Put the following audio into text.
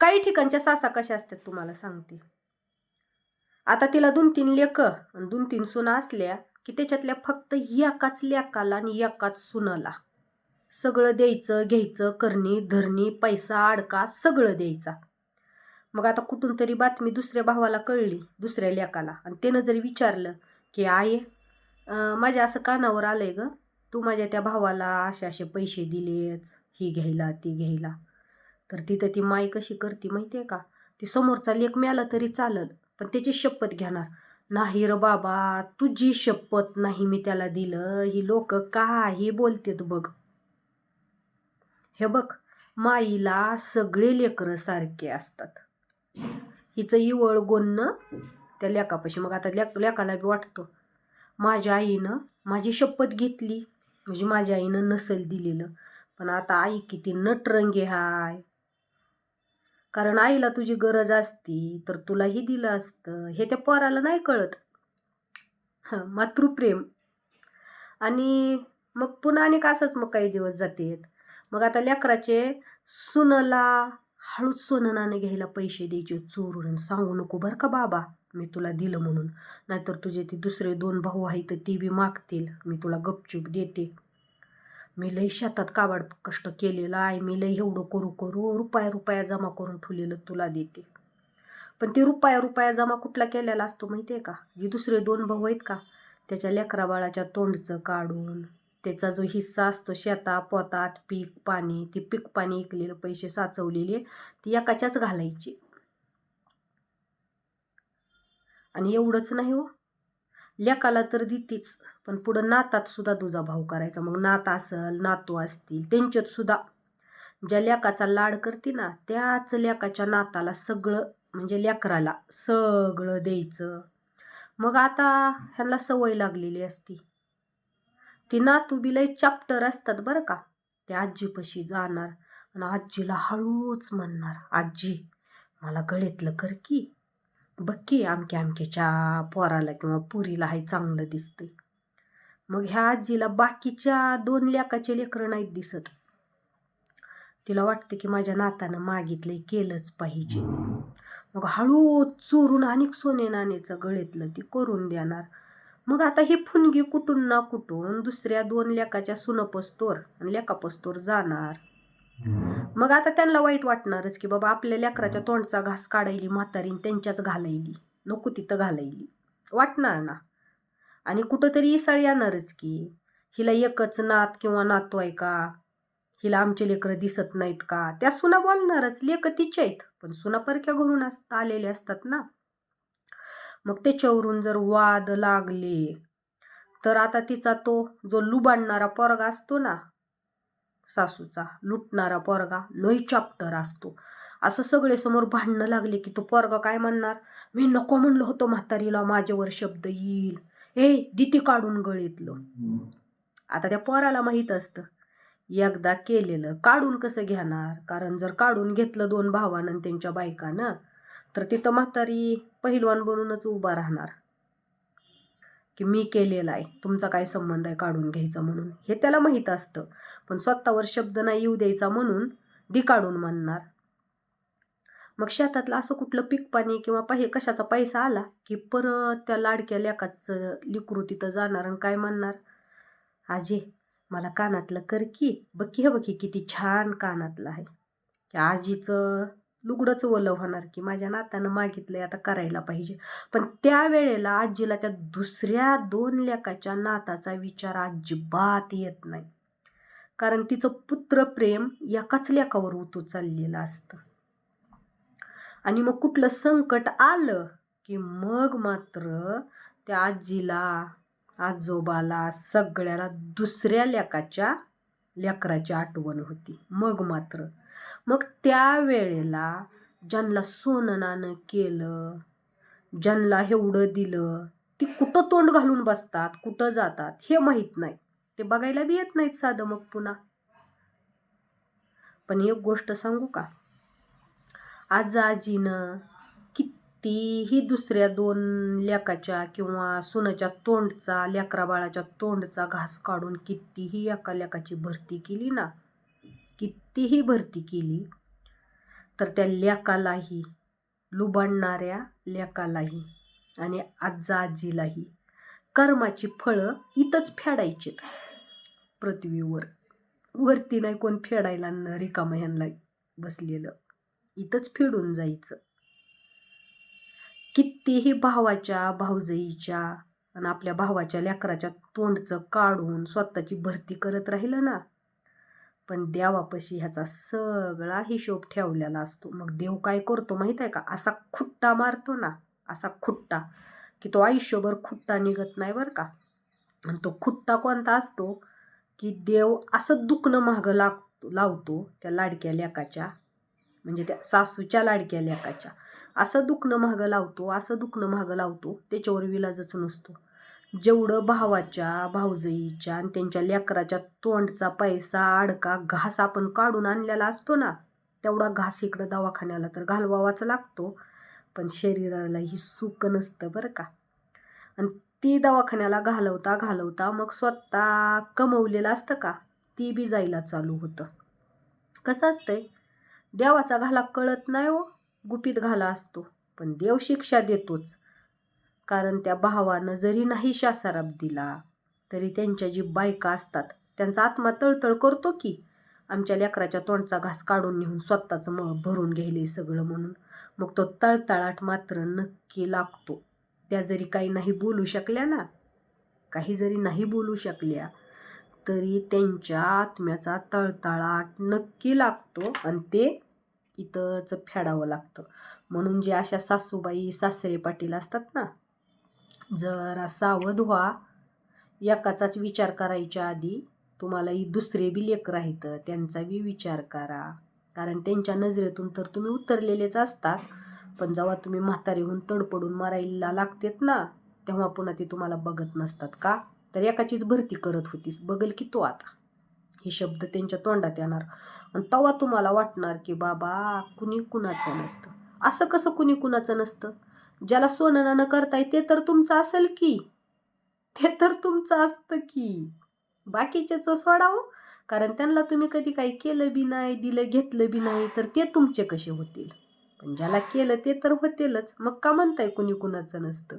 काही ठिकाणच्या सासा कशा असतात तुम्हाला सांगते. आता तिला दोन तीन लेख आणि दोन तीन सुना असल्या की त्याच्यातल्या फक्त एकाच लेकाला आणि एकाच सुनाला. सगळं द्यायचं घ्यायचं करणी धरणी पैसा अडका सगळं द्यायचा. मग आता कुठून तरी बातमी दुसऱ्या भावाला कळली दुसऱ्या लेकाला. आणि त्यानं जर विचारलं की आई माझ्या असं कानावर आलंय ग तू माझ्या त्या भावाला असे असे पैसे दिलेच ही घ्यायला ती घ्यायला. तर तिथं ती माई कशी करते माहिती आहे का? ती समोरचा लेख मिळाला तरी चालल पण त्याची शपथ घेणार. नाही र बाबा तुझी शपथ नाही मी त्याला दिलं. ही लोक काही बोलतेत बघ. हे बघ माईला सगळे लेकरं सारखे असतात. हिचं इवळ गोणं त्या लेकापाशी. मग आता लेक लेकाला बी वाटतं. माझ्या आईनं माझी शपथ घेतली. म्हणजे माझ्या आईनं नसेल दिलेलं. पण आता आई किती नटरंगी हाय. कारण आईला तुझी गरज असती तर तुलाही दिलं असतं. हे त्या पोराला नाही कळत. हां मातृप्रेम आणि मग पुन्हा आणि असंच मग काही दिवस जातेत. मग आता लेकराचे सुनला हळूच सोननाने घ्यायला पैसे द्यायचे चोरून आणि सांगू नको बरं का बाबा मी तुला दिलं म्हणून. नाहीतर तुझे ते दुसरे दोन भाऊ आहेत तर ते बी मागतील. मी तुला गपचूप देते. मी लई शेतात काबाड कष्ट केलेलं आहे. मी लई एवढं करू करू रुपया रुपया जमा करून ठेवलेलं तुला देते. पण ते रुपया रुपया जमा कुठला केलेला असतो माहिती आहे का? जे दुसरे दोन भाऊ आहेत का? त्याच्या लेकरा बाळाच्या तोंडचं काढून त्याचा जो हिस्सा असतो शेता पोतात पीक पाणी ती पीक पाणी इकलेलं पैसे साचवलेले ती एकाच्याच घालायची. आणि एवढंच नाही हो. लेकाला तर देतीच पण पुढं नातात सुद्धा तुझा भाऊ करायचा. मग नात असल नातू असतील त्यांच्यात सुद्धा ज्या लेकाचा लाड करते ना त्याच लेकाच्या नाताला सगळं म्हणजे लेकराला सगळं द्यायचं. मग आता ह्यांना सवय लागलेली असती. ती नातू बी चॅप्टर असतात बरं का. त्या आजीपाशी जाणार आणि आजीला हळूच म्हणणार आजी मला गळीतलं कर की बघ की आमक्या आमक्याच्या पोराला किंवा पुरीला हे चांगलं दिसतंय. मग ह्या आजीला बाकीच्या दोन लेकाचे लेकरं नाहीत दिसत. तिला वाटतं की माझ्या नातानं मागितलंय केलंच पाहिजे. मग हळू चोरून अनेक सोने नाण्याचं गळेतलं ती करून देणार. मग आता ही फुनगी कुठून ना कुठून दुसऱ्या दोन लेकाच्या सुनपस्तोर आणि लेकापस्तोर जाणार. मग आता त्यांना वाईट वाटणारच की बाबा आपल्या लेकराच्या तोंडचा घास काढायली म्हातारीन त्यांच्याच घालायली. नको तिथं घालायली. वाटणार ना? आणि कुठंतरी इसळ येणारच की. हिला एकच नात किंवा नातू आहे का? हिला आमचे लेकरं दिसत नाहीत का? त्या सुना बोलणारच. लेक तिच्या आहेत पण सुना परक्या घरून असत आलेले असतात ना? मग त्याच्यावरून जर वाद लागले तर आता तिचा तो जो लुबाडणारा पोरगा असतो ना सासूचा लुटणारा पोरगा लोही चाप्टर असतो. असं सगळे समोर भांडणं लागले की तो पोरगा काय म्हणणार? मी नको म्हणलं होतं म्हातारीला माझ्यावर शब्द येईल. ए दिती काढून गळीतलं. आता त्या पोराला माहीत असतं. एकदा केलेलं काढून कसं घेणार? कारण जर काढून घेतलं दोन भावानं त्यांच्या बायकानं तर तिथं म्हातारी पहिलवान बनूनच उभा राहणार. की मी केलेलं आहे तुमचा काय संबंध आहे काढून घ्यायचा म्हणून. हे त्याला माहीत असतं. पण स्वतःवर शब्द नाही येऊ द्यायचा म्हणून दी काढून म्हणणार मग शेतातलं असं कुठलं पीक पाणी किंवा पाहि कशाचा पैसा आला की परत त्या लाडक्या लेकाचं लिकरू तिथं जाणार आणि काय म्हणणार? आजी मला कानातलं कर की. बघ की हे बघ की किती छान कानातलं आहे. की आजीचं लुगडंच ओलं होणार की माझ्या नातानं मागितलंय आता करायला पाहिजे. पण त्या वेळेला आजीला त्या दुसऱ्या दोन लेकाच्या नाताचा विचार अजिबात येत नाही. कारण तिचं पुत्रप्रेम एकाच लेकावर उतू चाललेलं असतं. आणि मग कुठलं संकट आलं की मग मात्र त्या आजीला आजोबाला सगळ्याला दुसऱ्या लेकाच्या लेकराची आठवण होती. मग मात्र मग त्या वेळेला ज्यांना सोनं नाणं केलं ज्यांना एवढं दिलं ती कुठं तोंड घालून बसतात कुठं जातात हे माहीत नाही. ते बघायला बी येत नाहीत साधं मग पुन्हा. पण एक गोष्ट सांगू का? आज आजीनं कितीही दुसऱ्या दोन लेकाच्या किंवा सुनाच्या तोंडचा लेकरा बाळाच्या तोंडचा घास काढून कितीही एका लेकाची भरती केली ना तीही भरती केली तर त्या लेकालाही लुबाडणाऱ्या लेकालाही आणि आजा आजीलाही कर्माची फळं इथंच फेडायचीत. पृथ्वीवर वरती नाही कोण फेडायला न रिकामं ह्यांना बसलेलं इथंच फेडून जायचं. कितीही भावाच्या भाऊजाईच्या आणि आपल्या भावाच्या लेकराच्या तोंडचं काढून स्वतःची भरती करत राहिलं ना पण देवापाशी ह्याचा सगळा हिशोब ठेवलेला असतो. मग देव काय करतो माहीत आहे का? असा खुट्टा मारतो ना असा खुट्टा की तो आयुष्यभर खुट्टा निघत नाही बरं का. आणि तो खुट्टा कोणता असतो की देव असं दुखणं मागं लागतो लावतो त्या लाडक्या लेकाच्या म्हणजे त्या सासूच्या लाडक्या लेकाच्या. असं दुखणं मागं लावतो असं दुखणं मागं लावतो त्याच्यावर विलाजच नसतो. जेवढं भावाच्या भाऊजईच्या आणि त्यांच्या लेकराच्या तोंडचा पैसा अडका घास आपण काढून आणलेला असतो ना तेवढा घास इकडं दवाखान्याला तर घालवावाच लागतो. पण शरीराला ही सुख नसतं बरं का. आणि ती दवाखान्याला घालवता घालवता मग स्वतः कमवलेलं असतं का? ती बी जायला चालू होतं. कसं असतंय? देवाचा घाला कळत नाही हो. गुपित घाला असतो. पण देव शिक्षा देतोच. कारण त्या भावानं जरी नाही शासाराप दिला तरी त्यांच्या जी बायका असतात त्यांचा आत्मा तळतळ करतो की आमच्या लेकराच्या तोंडचा घास काढून नेऊन स्वतःचं मळ भरून घ्यायले सगळं म्हणून. मग तो तळतळाट मात्र नक्की लागतो. त्या जरी काही नाही बोलू शकल्या ना काही जरी नाही बोलू शकल्या तरी त्यांच्या आत्म्याचा तळतळाट नक्की लागतो आणि ते इथंच फेडावं लागतं. म्हणून जे अशा सासूबाई सासरे पाटील असतात ना जरा सावध व्हा. एकाचाच विचार करायच्या आधी तुम्हाला ही दुसरे बी लेकर आहेत त्यांचा बी विचार करा. कारण त्यांच्या नजरेतून तर तुम्ही उतरलेलेच असतात. पण जेव्हा तुम्ही म्हातारीहून तडपडून मरायला लागतेत ना तेव्हा पुन्हा ते तुम्हाला बघत नसतात का? तर एकाचीच भरती करत होतीस. बघल की तो आता. हे शब्द त्यांच्या तोंडात येणार. आणि तेव्हा तुम्हाला वाटणार की बाबा कुणी कुणाचं नसतं. असं कसं कुणी कुणाचं नसतं? ज्याला सोनं न करताय ते तर तुमचं असेल की. ते तर तुमचं असतं की. बाकीच्याच सोडावं. कारण त्यांना तुम्ही कधी काही केलं बी नाही दिलं घेतलं बी नाही तर ते तुमचे कसे होतील? पण ज्याला केलं ते तर होतीलच. मग का म्हणताय कुणी कुणाचं नसतं?